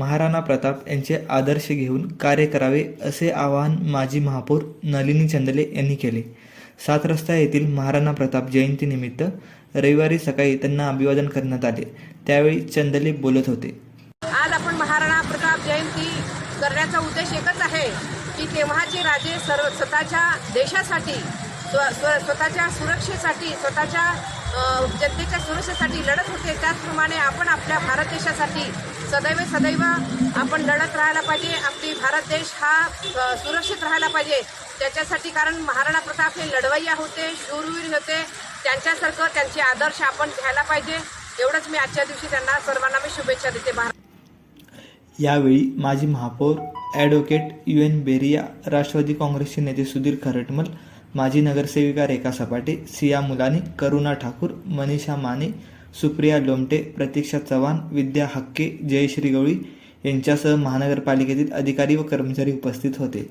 महाराणा प्रताप यांचे आदर्श घेऊन कार्य करावे असे आवाहन माजी महापौर नलिनी चंदले यांनी केले. सात रस्ता येथील महाराणा प्रताप जयंतीनिमित्त रविवारी सकाळी त्यांना अभिवादन करण्यात आले. त्यावेळी चंदले बोलत होते. आज आपण महाराणा प्रताप जयंती करण्याचा उद्देश एकच आहे की तेव्हाचे राजे सर्व स्वतःच्या देशासाठी स्व स्व स्वतःच्या सुरक्षेसाठी स्वतःच्या जनतेच्या सुरक्षेसाठी लढत होते. त्याचप्रमाणे आपण आपल्या भारत देशासाठी सदैव सदैव आपण लढत राहायला पाहिजे. आपली भारत देश हा सुरक्षित राहायला पाहिजे. त्याच्यासाठी कारण महाराणा प्रताप हे लढवय्या होते शूरवीर होते. त्यांच्यासारखं त्यांचे आदर्श आपण घ्यायला पाहिजे. एवढंच मी आजच्या दिवशी त्यांना सर्वांना मी शुभेच्छा देते. भारत यावेळी माजी महापौर advocate U N Beriya Rashtravadi काँग्रेसचे नेते सुधीर खरटमल माजी नगरसेविका रेखा सपाटे सिया मुलानी करुणा ठाकूर मनीषा माने सुप्रिया लोमटे प्रतीक्षा चव्हाण विद्या हक्के जयश्री गवळी यांच्यासह महानगरपालिकेतील अधिकारी व कर्मचारी उपस्थित होते.